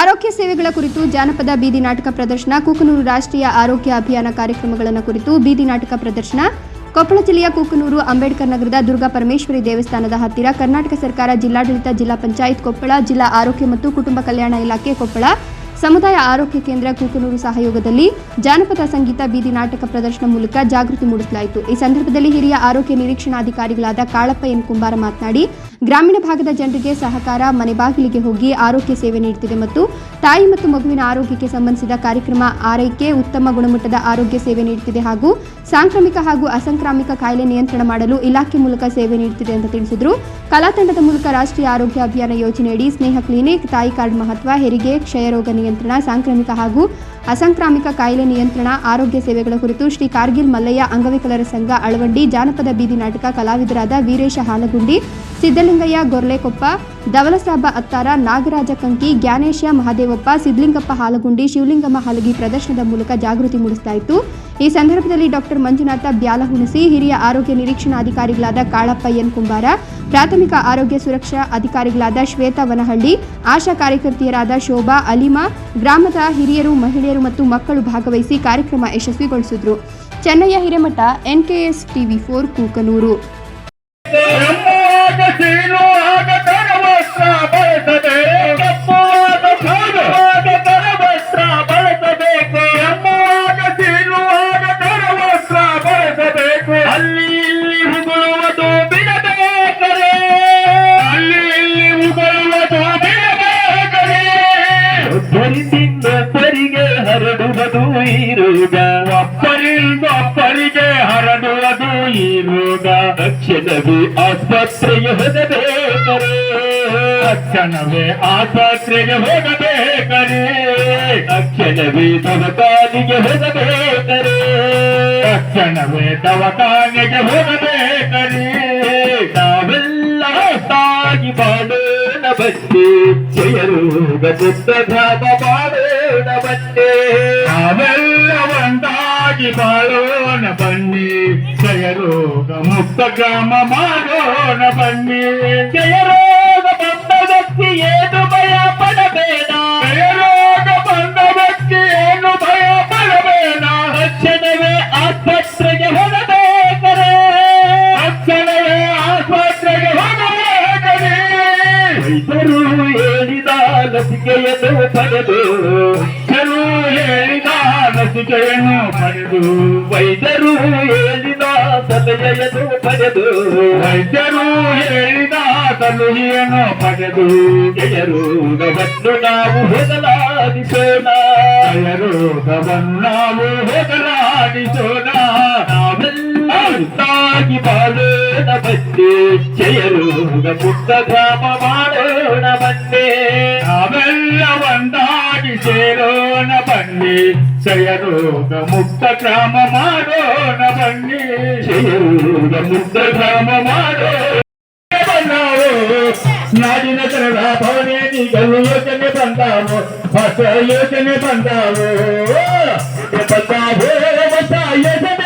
ಆರೋಗ್ಯ ಸೇವೆಗಳ ಕುರಿತು ಜಾನಪದ ಬೀದಿ ನಾಟಕ ಪ್ರದರ್ಶನ, ಕೂಕನೂರು ರಾಷ್ಟ್ರೀಯ ಆರೋಗ್ಯ ಅಭಿಯಾನ ಕಾರ್ಯಕ್ರಮಗಳನ್ನು ಕುರಿತು ಬೀದಿ ನಾಟಕ ಪ್ರದರ್ಶನ, ಕೊಪ್ಪಳ ಜಿಲ್ಲೆಯ ಕೂಕನೂರು, ಅಂಬೇಡ್ಕರ್ ನಗರದ ದುರ್ಗಾ ಪರಮೇಶ್ವರಿ ದೇವಸ್ಥಾನದ ಹತ್ತಿರ ಕರ್ನಾಟಕ ಸರ್ಕಾರ ಜಿಲ್ಲಾಡಳಿತ, ಜಿಲ್ಲಾ ಪಂಚಾಯತ್ ಕೊಪ್ಪಳ, ಜಿಲ್ಲಾ ಆರೋಗ್ಯ ಮತ್ತು ಕುಟುಂಬ ಕಲ್ಯಾಣ ಇಲಾಖೆ ಕೊಪ್ಪಳ, ಸಮುದಾಯ ಆರೋಗ್ಯ ಕೇಂದ್ರ ಕೂಕನೂರು ಸಹಯೋಗದಲ್ಲಿ ಜಾನಪದ ಸಂಗೀತ ಬೀದಿ ನಾಟಕ ಪ್ರದರ್ಶನ ಮೂಲಕ ಜಾಗೃತಿ ಮೂಡಿಸಲಾಯಿತು. ಈ ಸಂದರ್ಭದಲ್ಲಿ ಹಿರಿಯ ಆರೋಗ್ಯ ನಿರೀಕ್ಷಣಾಧಿಕಾರಿಗಳಾದ ಕಾಳಪ್ಪ ಎನ್ ಕುಂಬಾರ ಮಾತನಾಡಿ ಗ್ರಾಮೀಣ ಭಾಗದ ಜನರಿಗೆ ಸಹಕಾರ, ಮನೆ ಬಾಗಿಲಿಗೆ ಹೋಗಿ ಆರೋಗ್ಯ ಸೇವೆ ನೀಡುತ್ತಿದೆ ಮತ್ತು ತಾಯಿ ಮತ್ತು ಮಗುವಿನ ಆರೋಗ್ಯಕ್ಕೆ ಸಂಬಂಧಿಸಿದ ಕಾರ್ಯಕ್ರಮ ಆರೈಕೆ ಉತ್ತಮ ಗುಣಮಟ್ಟದ ಆರೋಗ್ಯ ಸೇವೆ ನೀಡುತ್ತಿದೆ ಹಾಗೂ ಸಾಂಕ್ರಾಮಿಕ ಹಾಗೂ ಅಸಂಕ್ರಾಮಿಕ ಕಾಯಿಲೆ ನಿಯಂತ್ರಣ ಮಾಡಲು ಇಲಾಖೆ ಮೂಲಕ ಸೇವೆ ನೀಡುತ್ತಿದೆ ಅಂತ ತಿಳಿಸಿದರು. ಕಲಾತಂಡದ ಮೂಲಕ ರಾಷ್ಟ್ರೀಯ ಆರೋಗ್ಯ ಅಭಿಯಾನ ಯೋಜನೆಯಡಿ ಸ್ನೇಹ ಕ್ಲಿನಿಕ್, ತಾಯಿ ಕಾರ್ಡ್ ಮಹತ್ವ, ಹೆರಿಗೆ ಕ್ಷಯರೋಗ ನಿಯಂತ್ರಣ, ಸಾಂಕ್ರಾಮಿಕ ಹಾಗೂ ಅಸಂಕ್ರಾಮಿಕ ಕಾಯಿಲೆ ನಿಯಂತ್ರಣ, ಆರೋಗ್ಯ ಸೇವೆಗಳ ಕುರಿತು ಶ್ರೀ ಕಾರ್ಗಿಲ್ ಮಲ್ಲಯ್ಯ ಅಂಗವಿಕಲರ ಸಂಘ ಅಳವಂಡಿ, ಜಾನಪದ ಬೀದಿ ನಾಟಕ ಕಲಾವಿದರಾದ ವೀರೇಶ ಹಾಲಗುಂಡಿ ಸಿದ್ದಲಿಂಗಯ್ಯ ಗೊರ್ಲೆಕೊಪ್ಪ, ಧವಲಸಾಬ ಅತ್ತಾರ, ನಾಗರಾಜ ಕಂಕಿ, ಜ್ಞಾನೇಶ ಮಹಾದೇವಪ್ಪ ಸಿದ್ಲಿಂಗಪ್ಪ ಹಾಲಗುಂಡಿ, ಶಿವಲಿಂಗಮ್ಮ ಹಾಲಗಿ ಪ್ರದರ್ಶನದ ಮೂಲಕ ಜಾಗೃತಿ ಮೂಡಿಸಲಾಯಿತು ಈ ಸಂದರ್ಭದಲ್ಲಿ ಡಾಕ್ಟರ್ ಮಂಜುನಾಥ ಬ್ಯಾಲಹುಣಸಿ ಹಿರಿಯ ಆರೋಗ್ಯ ನಿರೀಕ್ಷಣಾಧಿಕಾರಿಗಳಾದ ಕಾಳಪ್ಪ ಎನ್. ಕುಂಬಾರ, ಪ್ರಾಥಮಿಕ ಆರೋಗ್ಯ ಸುರಕ್ಷಾ ಅಧಿಕಾರಿಗಳಾದ ಶ್ವೇತಾ ವನಹಳ್ಳಿ, ಆಶಾ ಕಾರ್ಯಕರ್ತೆಯರಾದ ಶೋಭಾ ಅಲಿಮಾ, ಗ್ರಾಮದ ಹಿರಿಯರು, ಮಹಿಳೆಯರು ಮತ್ತು ಮಕ್ಕಳು ಭಾಗವಹಿಸಿ ಕಾರ್ಯಕ್ರಮ ಯಶಸ್ವಿಗೊಳಿಸಿದ್ರು. Chennayya Hiremath NKS TV four, Kukanur. ಹರಡುವುದು ಈ ರೋಗ ಒಬ್ಬರಿಂದ ಒಬ್ಬರಿಗೆ ಹರಡುವುದು ಈ ರೋಗ ತಕ್ಷಣವೇ ಆಸ್ಪತ್ರೆಗೆ ಹೋಗಬೇಕರೆ ತಕ್ಷಣವೇ ಆಸ್ಪತ್ರೆಗೆ ಹೋಗಬೇಕರೆ ತಕ್ಷಣವೇ ದವಾಖಾನೆಗೆ ಹೋಗಬೇಕರೆ ತಕ್ಷಣವೇ ದವಾಖಾನೆಗೆ ಹೋಗಬೇಕರೆ ನಾವೆಲ್ಲ ತಾಗಿ ಮಾಡೋಣ ಬನ್ನಿ ಜಯ ರೋಗ ಮುಕ್ತ ಧಾಮ ಮಾಡೋಣ ಬನ್ನಿ ನಾವೆಲ್ಲ ಒಂದಾಗಿ ಬಾಳೋಣ ಬನ್ನಿ ಜಯ ರೋಗ ಮುಕ್ತ ಗ್ರಾಮ ಮಾಡೋಣ ಬನ್ನಿ ಜಯ ರೋಗ ಬಂದ ವ್ಯಕ್ತಿ ಏನು ಭಯ ಪಡಬೇಡ ಜಯ ರೋಗ ಬಂದ ವ್ಯಕ್ತಿ ಏನು ಭಯ ಪಡಬೇಡ ತಕ್ಷಣವೇ ಆಸ್ಪತ್ರೆಗೆ ಹೋಗಬೇಕರೆ ತಕ್ಷಣವೇ ಆಸ್ಪತ್ರೆಗೆ ಹೋಗಬೇಕರೆ ವೈದ್ಯರು ಹೇಳಿದ ಲಸಿಕೆಯನ್ನು ಪಡೆದು ವೈದ್ಯರು ಹೇಳಿದ ಲಸಿಕೆಯನ್ನು ಪಡೆದು ವೈದ್ಯರು ಹೇಳಿದ ಸಲಹೆಯನ್ನು ಪಡೆದು ವೈದ್ಯರು ಹೇಳಿದ ಸಲಹೆಯನ್ನು ಪಡೆದು ರೋಗವನ್ನು ನಾವು ಹೋಗಲಾಡಿಸೋಣ ರೋಗವನ್ನು ನಾವು ಹೋಗಲಾಡಿಸೋಣ ನಾವೆಲ್ಲ ಒಟ್ಟಾಗಿ ಬಾಳೋಣ ಬನ್ನಿ ಜಯ ರೋಗ ಮುಕ್ತ ಒಂದಾಗಿ ಸೇರೋಣ ಬನ್ನಿ ಜಯ ರೋಗ ಮುಕ್ತ ಗ್ರಾಮ ಮಾಡೋಣ ಬನ್ನಿ ಜಯ ರೋಗ ಮುಕ್ತ ಗ್ರಾಮ ಮಾಡೋಣ ಬಂದಾವು ನಾಡಿನ ಜನರ ಭವನೇನಿಗಳು ಯೋಚನೆ ಬಂದಾವು ಹೊಸ ಯೋಚನೆ ಬಂದಾವು ಬಂದಾವು ಹೊಸ ಯೋಚನೆ ಬಂದಾವು